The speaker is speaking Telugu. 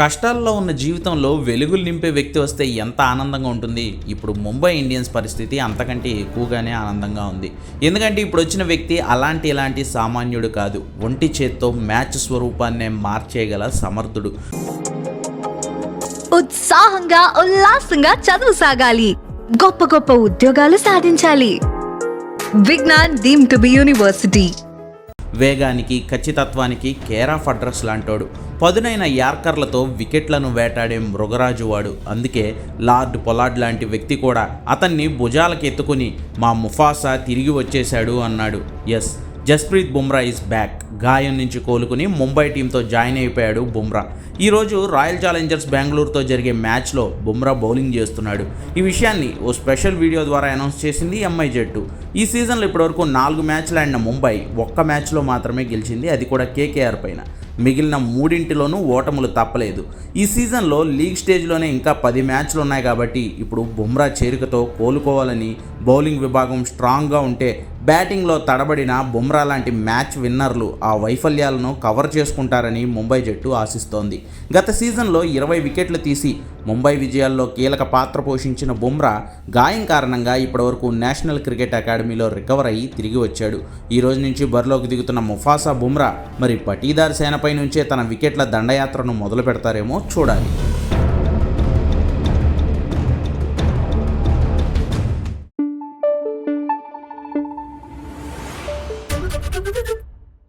కష్టాల్లో ఉన్న జీవితంలో వెలుగులు నింపే వ్యక్తి వస్తే ఎంత ఆనందంగా ఉంటుంది? ఇప్పుడు ముంబై ఇండియన్స్ పరిస్థితి అంతకంటే ఎక్కువగానే ఆనందంగా ఉంది. ఎందుకంటే ఇప్పుడు వచ్చిన వ్యక్తి అలాంటి ఇలాంటి సామాన్యుడు కాదు. ఒంటి చేత్తో మ్యాచ్ స్వరూపాన్నే మార్చేయగల సమర్థుడు. ఉత్సాహంగా ఉల్లాసంగా చదువు సాగాలి. గొప్ప గొప్ప ఉద్యోగాలు సాధించాలి. Vignan deemed to be university. వేగానికి ఖచ్చితత్వానికి కేరాఫ్ అడ్రస్ లాంటోడు. పదునైన యార్కర్లతో వికెట్లను వేటాడే మృగరాజు వాడు. అందుకే లార్డ్ పొలాడ్ లాంటి వ్యక్తి కూడా అతన్ని భుజాలకెత్తుకుని మా ముఫాసా తిరిగి వచ్చేశాడు అన్నాడు. Yes. Jasprit Bumrah is back గాయం నుంచి కోలుకుని ముంబై టీంతో జాయిన్ అయిపోయాడు బుమ్రా. ఈరోజు రాయల్ ఛాలెంజర్స్ బెంగళూరుతో జరిగే మ్యాచ్లో బుమ్రా బౌలింగ్ చేస్తున్నాడు. ఈ విషయాన్ని ఓ స్పెషల్ వీడియో ద్వారా అనౌన్స్ చేసింది ఎంఐ జట్టు ఈ సీజన్లో ఇప్పటివరకు నాలుగు మ్యాచ్లు ఆడిన ముంబై ఒక్క మ్యాచ్లో మాత్రమే గెలిచింది. అది కూడా కేకేఆర్ పైన. మిగిలిన మూడింటిలోనూ ఓటములు తప్పలేదు. ఈ సీజన్లో లీగ్ స్టేజ్లోనే ఇంకా పది మ్యాచ్లు ఉన్నాయి కాబట్టి ఇప్పుడు బుమ్రా చేరికతో కోలుకోవాలని బౌలింగ్ విభాగం స్ట్రాంగ్గా ఉంటే బ్యాటింగ్లో తడబడిన బుమ్రా లాంటి మ్యాచ్ విన్నర్లు ఆ వైఫల్యాలను కవర్ చేసుకుంటారని ముంబై జట్టు ఆశిస్తోంది. గత సీజన్లో ఇరవై వికెట్లు తీసి ముంబై విజయాల్లో కీలక పాత్ర పోషించిన బుమ్రా గాయం కారణంగా ఇప్పటివరకు నేషనల్ క్రికెట్ అకాడమీలో రికవర్ అయ్యి తిరిగి వచ్చాడు. ఈ రోజు నుంచి బరిలోకి దిగుతున్న ముఫాసా బుమ్రా మరి పటీదార్ సేనపై నుంచే తన వికెట్ల దండయాత్రను మొదలు పెడతారేమో చూడాలి.